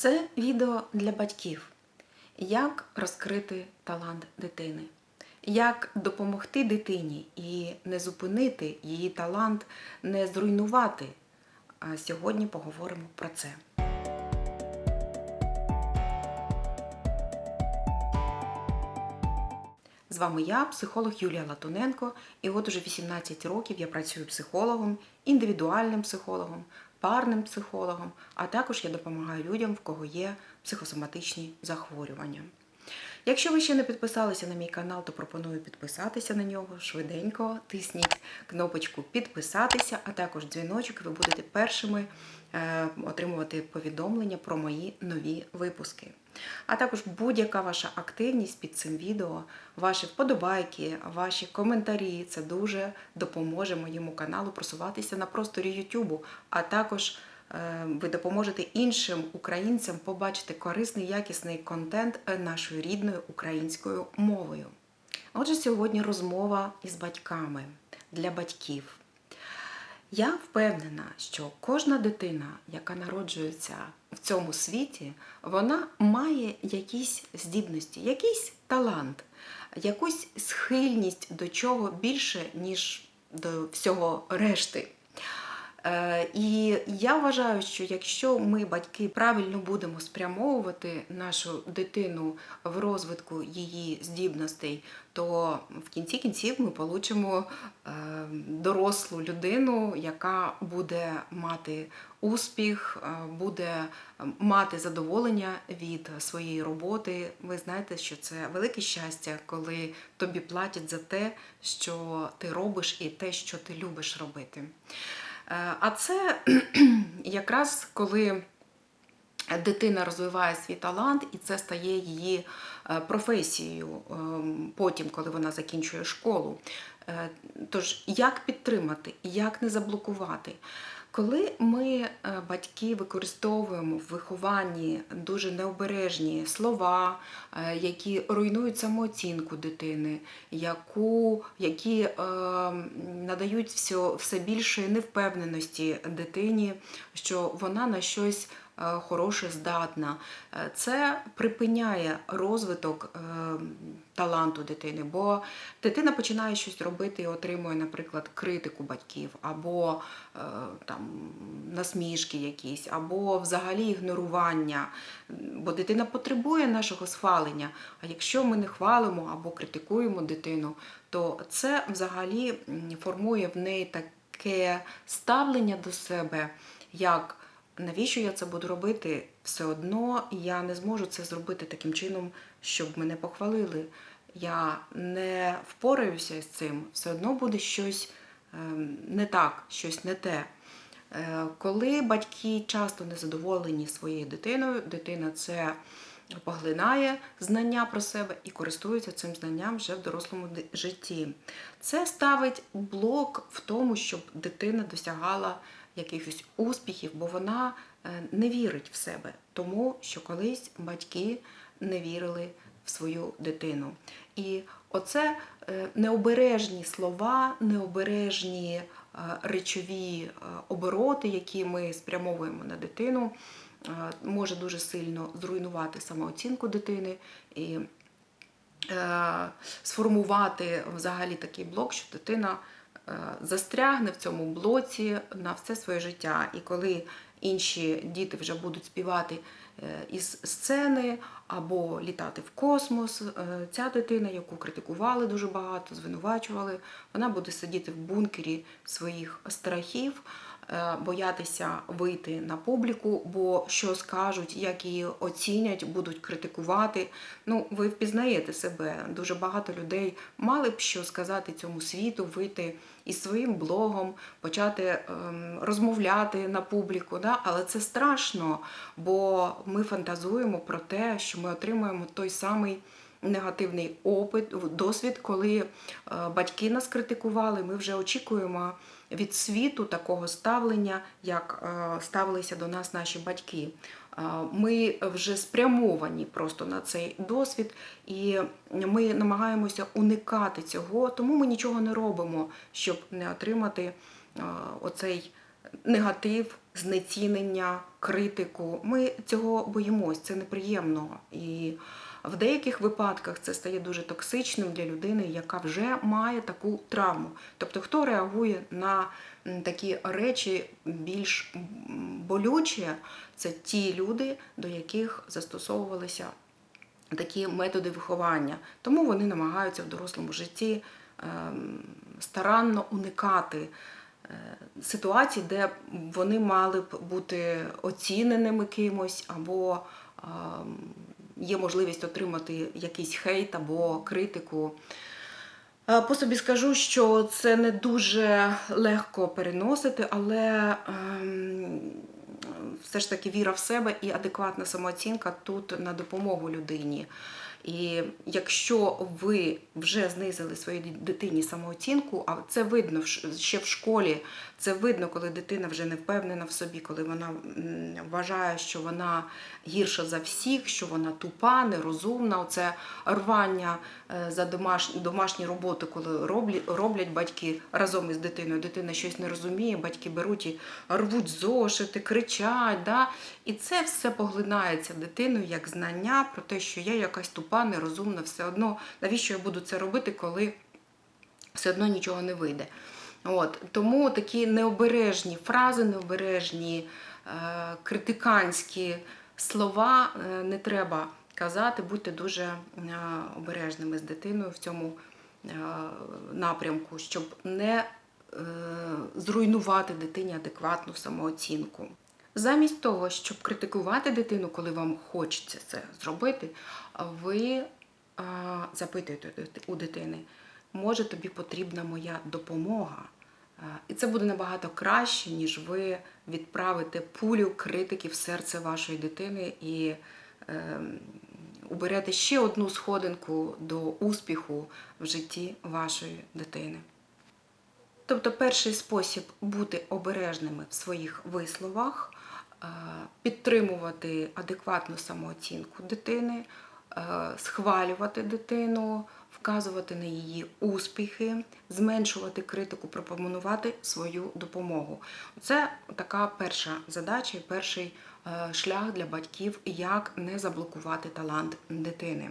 Це відео для батьків. Як розкрити талант дитини, як допомогти дитині і не зупинити її талант, не зруйнувати. А сьогодні поговоримо про це. З вами я, психолог Юлія Латуненко, і от уже 18 років я працюю психологом, індивідуальним психологом, парним психологом, а також я допомагаю людям, в кого є психосоматичні захворювання. Якщо ви ще не підписалися на мій канал, то пропоную підписатися на нього швиденько. Тисніть кнопочку підписатися, а також дзвіночок, ви будете першими е, отримувати повідомлення про мої нові випуски. А також будь-яка ваша активність під цим відео, ваші вподобайки, ваші коментарі це дуже допоможе моєму каналу просуватися на просторі Ютубу, а також е, ви допоможете іншим українцям побачити корисний якісний контент е, нашою рідною українською мовою. Отже, сьогодні розмова із батьками для батьків. Я впевнена, що кожна дитина, яка народжується в цьому світі, вона має якісь здібності, якийсь талант, якусь схильність до чого більше, ніж до всього решти. Е, І я вважаю, що якщо ми, батьки, правильно будемо спрямовувати нашу дитину в розвитку її здібностей, то в кінці кінців ми получимо е, дорослу людину, яка буде мати успіх, е, буде мати задоволення від своєї роботи. Ви знаєте, що це велике щастя, коли тобі платять за те, що ти робиш, і те, що ти любиш робити. Е, А це якраз коли дитина розвиває свій талант, і це стає її е, професією ем, потім, коли вона закінчує школу. Е, Тож, як підтримати, як не заблокувати? Коли ми, е, батьки, використовуємо в вихованні дуже необережні слова, е, які руйнують самооцінку дитини, яку, які е, надають все, все більше невпевненості дитині, що вона на щось хороше здатна, е, це припиняє розвиток е, таланту дитини, бо дитина починає щось робити і отримує, наприклад, критику батьків, або е, там насмішки якісь, або взагалі ігнорування. Бо дитина потребує нашого схвалення. А якщо ми не хвалимо або критикуємо дитину, то це взагалі формує в неї таке ставлення до себе, як навіщо я це буду робити? Все одно я не зможу це зробити таким чином, щоб мене похвалили. Я не впораюся з цим, все одно буде щось ем, не так, щось не те. Е, Коли батьки часто незадоволені своєю дитиною, дитина це поглинає знання про себе і користується цим знанням вже в дорослому житті. Це ставить блок в тому, щоб дитина досягала якихось успіхів, бо вона е, не вірить в себе, тому що колись батьки не вірили в свою дитину. І оце е, необережні слова, необережні е, речові обороти, які ми спрямовуємо на дитину, може дуже сильно зруйнувати самооцінку дитини і сформувати взагалі такий блок, що дитина застрягне в цьому блоці на все своє життя. І коли інші діти вже будуть співати е, із сцени або літати в космос, е, ця дитина, яку критикували дуже багато, звинувачували, вона буде сидіти в бункері своїх страхів. Е, Боятися вийти на публіку, бо що скажуть, як її оцінять, будуть критикувати. Ну, ви впізнаєте себе. Дуже багато людей мали б що сказати цьому світу, вийти із своїм блогом, почати ем, розмовляти на публіку. Да? Але це страшно, бо ми фантазуємо про те, що ми отримуємо той самий. Негативний опит, досвід, коли е, батьки нас критикували, ми вже очікуємо від світу такого ставлення, як е, ставилися до нас наші батьки. Е, Ми вже спрямовані просто на цей досвід, і ми намагаємося уникати цього, тому ми нічого не робимо, щоб не отримати оцей негатив, знецінення, критику. Ми цього боїмось, це неприємно. І в деяких випадках це стає дуже токсичним для людини, яка вже має таку травму. Тобто, хто реагує на такі речі більш болючі, це ті люди, до яких застосовувалися такі методи виховання. Тому вони намагаються в дорослому житті ем, старанно уникати е, ситуацій, де вони мали б бути оціненими кимось, або ем, є можливість отримати якийсь хейт або критику. Е, По собі скажу, що це не дуже легко переносити, але ем, все ж таки віра в себе і адекватна самооцінка тут на допомогу людині. І якщо ви вже знизили своїй дитині самооцінку, а це видно ще в школі, це видно, коли дитина вже не впевнена в собі, коли вона вважає, що вона гірша за всіх, що вона тупа, нерозумна. Оце рвання за домаш... домашні роботи, коли роблять, роблять батьки разом із дитиною. Дитина щось не розуміє, батьки беруть і рвуть зошити, кричать. Да? І це все поглинається дитиною як знання про те, що я якась тупа, нерозумна, все одно. Навіщо я буду це робити, коли все одно нічого не вийде. От, тому такі необережні фрази, необережні е, критиканські слова е, не треба казати, будьте дуже е, обережними з дитиною в цьому е, напрямку, щоб не е, зруйнувати дитині адекватну самооцінку. Замість того, щоб критикувати дитину, коли вам хочеться це зробити, ви запитуєте у дитини, може тобі потрібна моя допомога. І це буде набагато краще, ніж ви відправите пулю критики в серце вашої дитини і е, уберете ще одну сходинку до успіху в житті вашої дитини. Тобто, перший спосіб бути обережними в своїх висловах, е, підтримувати адекватну самооцінку дитини, е, схвалювати дитину, вказувати на її успіхи, зменшувати критику, пропонувати свою допомогу. Це така перша задача і перший шлях для батьків, як не заблокувати талант дитини.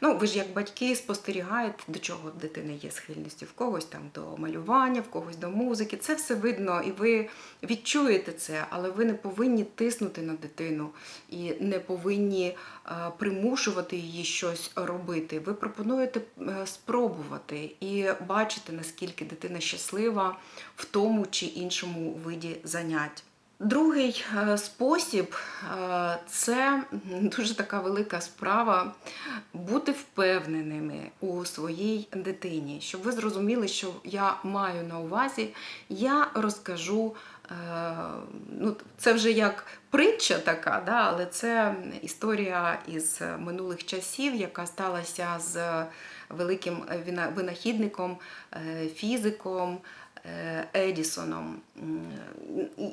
Ну, ви ж як батьки спостерігаєте, до чого в дитини є схильності, в когось там до малювання, в когось до музики. Це все видно, і ви відчуєте це, але ви не повинні тиснути на дитину і не повинні е, примушувати її щось робити. Ви пропонуєте е, спробувати і бачити, наскільки дитина щаслива в тому чи іншому виді занять. Другий е, спосіб е, це дуже така велика справа бути впевненими у своїй дитині, щоб ви зрозуміли, що я маю на увазі, я розкажу. е, Ну, це вже як притча така, да, але це історія із минулих часів, яка сталася з великим винахідником, фізиком Едісоном.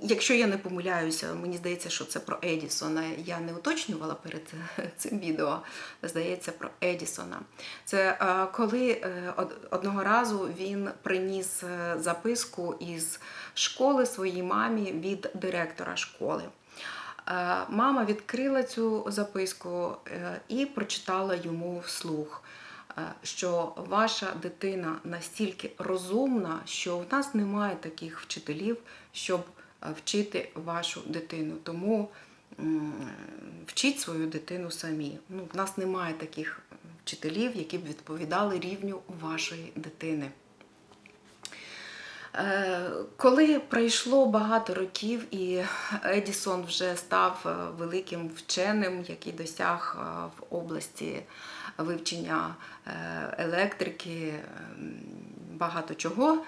Якщо я не помиляюся, мені здається, що це про Едісона. Я не уточнювала перед цим відео. Здається, про Едісона. Це е, коли е, одного разу він приніс е, записку із школи своїй мамі від директора школи. Е, Мама відкрила цю записку е, і прочитала йому вслух, е, що ваша дитина настільки розумна, що в нас немає таких вчителів, щоб е, вчити вашу дитину. Тому вчіть свою дитину самі. Ну, в нас немає таких вчителів, які б відповідали рівню вашої дитини. Е, Коли пройшло багато років і Едісон вже став е, великим вченим, який досяг е, в області вивчення е, електрики, ем, багато чого,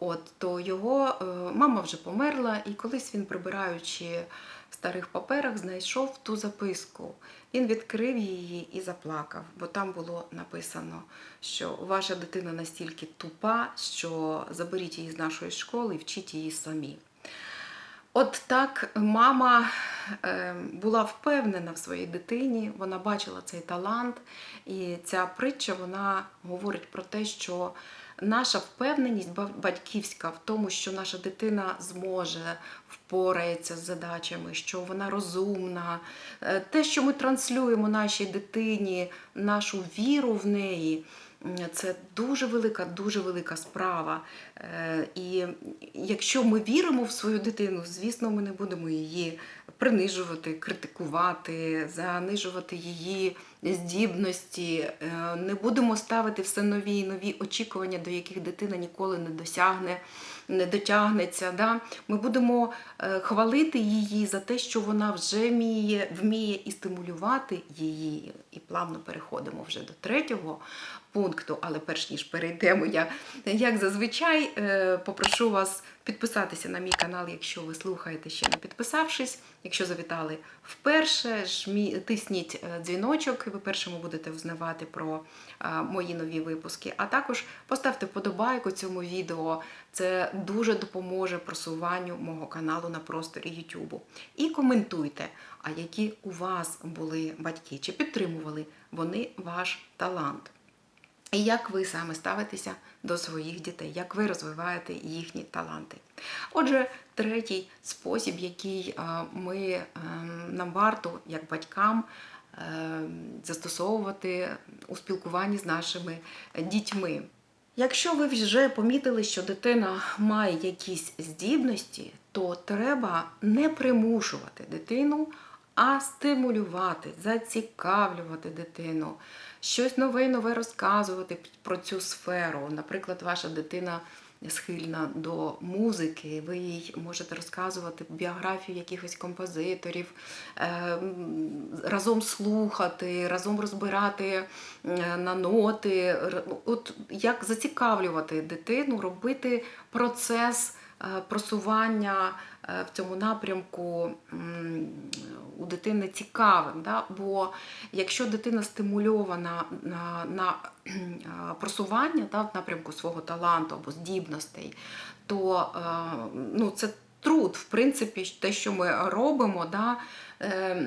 от, то його е, мама вже померла, і колись він, прибираючи в старих паперах, знайшов ту записку. Він відкрив її і заплакав, бо там було написано, що ваша дитина настільки тупа, що заберіть її з нашої школи і вчіть її самі. От так мама була впевнена в своїй дитині, вона бачила цей талант, і ця притча вона говорить про те, що наша впевненість батьківська в тому, що наша дитина зможе впорається з задачами, що вона розумна, е, те, що ми транслюємо нашій дитині, нашу віру в неї. Це дуже велика, дуже велика справа. Е, І якщо ми віримо в свою дитину, звісно, ми не будемо її принижувати, критикувати, занижувати її здібності, е, не будемо ставити все нові і нові очікування, до яких дитина ніколи не досягне, не дотягнеться. Да? Ми будемо е, хвалити її за те, що вона вже вміє, вміє і стимулювати її. І плавно переходимо вже до третього пункту. Але перш ніж перейдемо, я як зазвичай е, попрошу вас підписатися на мій канал, якщо ви слухаєте ще не підписавшись. Якщо завітали вперше, жмі, тисніть е, дзвіночок, і ви першими будете взнавати про е, мої нові випуски. А також поставте вподобайку цьому відео. Це дуже допоможе просуванню мого каналу на просторі YouTube. І коментуйте, а які у вас були батьки, чи підтримували вони ваш талант. І як ви саме ставитеся до своїх дітей, як ви розвиваєте їхні таланти. Отже, третій спосіб, який е, ми, е, нам варто як батькам е, застосовувати у спілкуванні з нашими дітьми. Якщо ви вже помітили, що дитина має якісь здібності, то треба не примушувати дитину, а стимулювати, зацікавлювати дитину, щось нове і нове розказувати про цю сферу. Наприклад, ваша дитина схильна до музики, ви їй можете розказувати біографію якихось композиторів, е, разом слухати, разом розбирати е, на ноти. От як зацікавлювати дитину, робити процес е, просування в цьому напрямку у дитини цікавим. Да? Бо якщо дитина стимульована на, на просування да, в напрямку свого таланту або здібностей, то е, ну, це труд, в принципі, те, що ми робимо, да, е,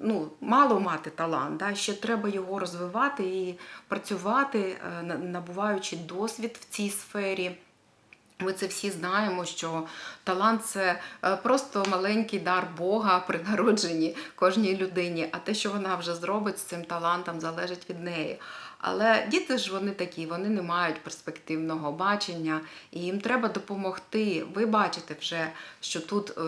ну, мало мати талант, да, ще треба його розвивати і працювати, е, набуваючи досвід в цій сфері. Ми це всі знаємо, що талант це е, просто маленький дар Бога при народженні кожній людині, а те, що вона вже зробить з цим талантом, залежить від неї. Але діти ж вони такі, вони не мають перспективного бачення, і їм треба допомогти. Ви бачите вже, що тут е,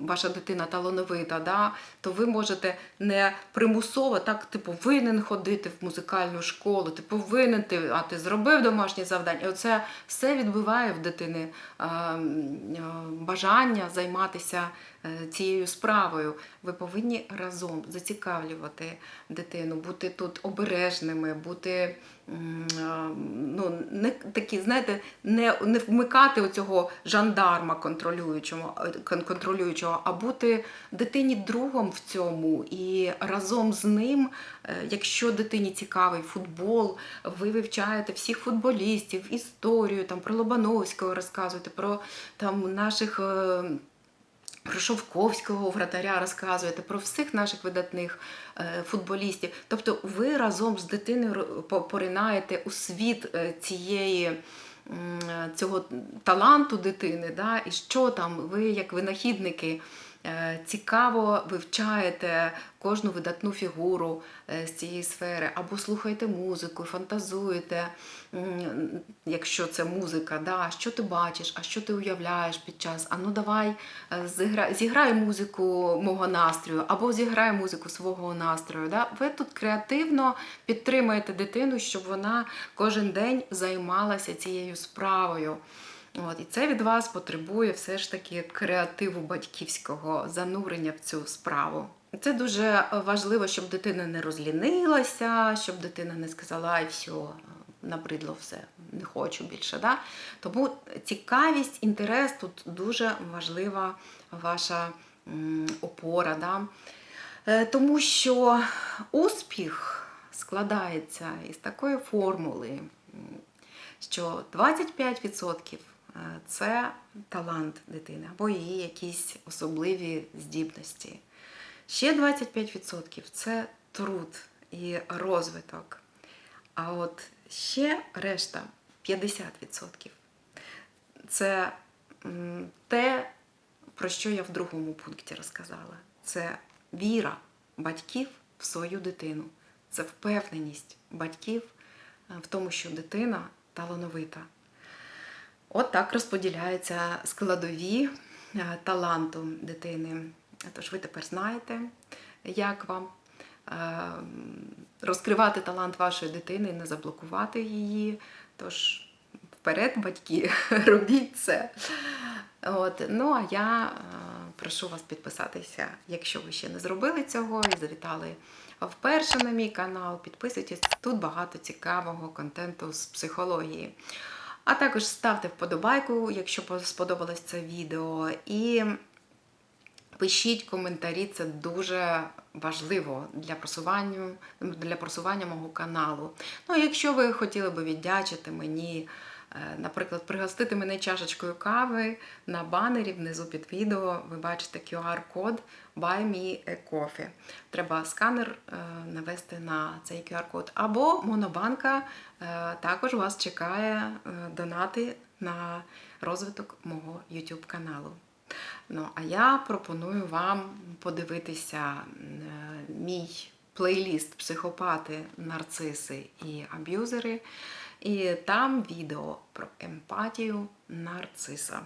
ваша дитина талановита, да? то ви можете не примусово, так ти повинен ходити в музикальну школу, ти повинен ти, а ти зробив домашнє завдання. Оце все відбиває в дитини е, е, бажання займатися цією справою. Ви повинні разом зацікавлювати дитину, бути тут обережними, бути е, ну, не такі, знаєте, не, не вмикати оцього жандарма контролюючого, е, контролюючого, а бути дитині другом в цьому і разом з ним, е, якщо дитині цікавий футбол, ви вивчаєте всіх футболістів, історію там про Лобановського розказуєте, про там наших. Про Шовковського вратаря розказуєте, про всіх наших видатних е, футболістів. Тобто ви разом з дитиною поринаєте у світ е, цієї. е, Цього таланту дитини, да, і що там ви, як винахідники, цікаво вивчаєте кожну видатну фігуру е, з цієї сфери, або слухаєте музику, фантазуєте, якщо це музика, да, що ти бачиш, а що ти уявляєш під час, а ну давай е, зіграй, зіграй музику мого настрою, або зіграй музику свого настрою. Да? Ви тут креативно підтримуєте дитину, щоб вона кожен день займалася цією справою. От, і це від вас потребує все ж таки креативу батьківського занурення в цю справу. Це дуже важливо, щоб дитина не розлінилася, щоб дитина не сказала, ай, все, набридло все, не хочу більше. Да? Тому цікавість, інтерес тут дуже важлива ваша опора. Да? Е, Тому що успіх складається із такої формули, що 25% це талант дитини або її якісь особливі здібності. Ще 25% це труд і розвиток. А от ще решта 50%. Це те, про що я в другому пункті розказала. Це віра батьків в свою дитину. Це впевненість батьків е, в тому, що дитина талановита. От так розподіляються складові е, таланту дитини. Тож ви тепер знаєте, як вам е, розкривати талант вашої дитини не заблокувати її. Тож вперед, батьки, робіть це. От. Ну а я е, прошу вас підписатися, якщо ви ще не зробили цього і завітали вперше на мій канал. Підписуйтесь, тут багато цікавого контенту з психології. А також ставте вподобайку, якщо сподобалось це відео. І пишіть коментарі, це дуже важливо для просування, для просування мого каналу. Ну, якщо ви хотіли би віддячити мені, наприклад, пригостити мене чашечкою кави на банері внизу під відео, ви бачите QR-код Buy Me a Coffee. Треба сканер е, навести на цей QR-код. Або Монобанка е, також вас чекає е, донати на розвиток мого YouTube каналу. Ну, а я пропоную вам подивитися е, мій плейліст Психопати, нарциси і аб'юзери. І там відео про емпатію нарциса.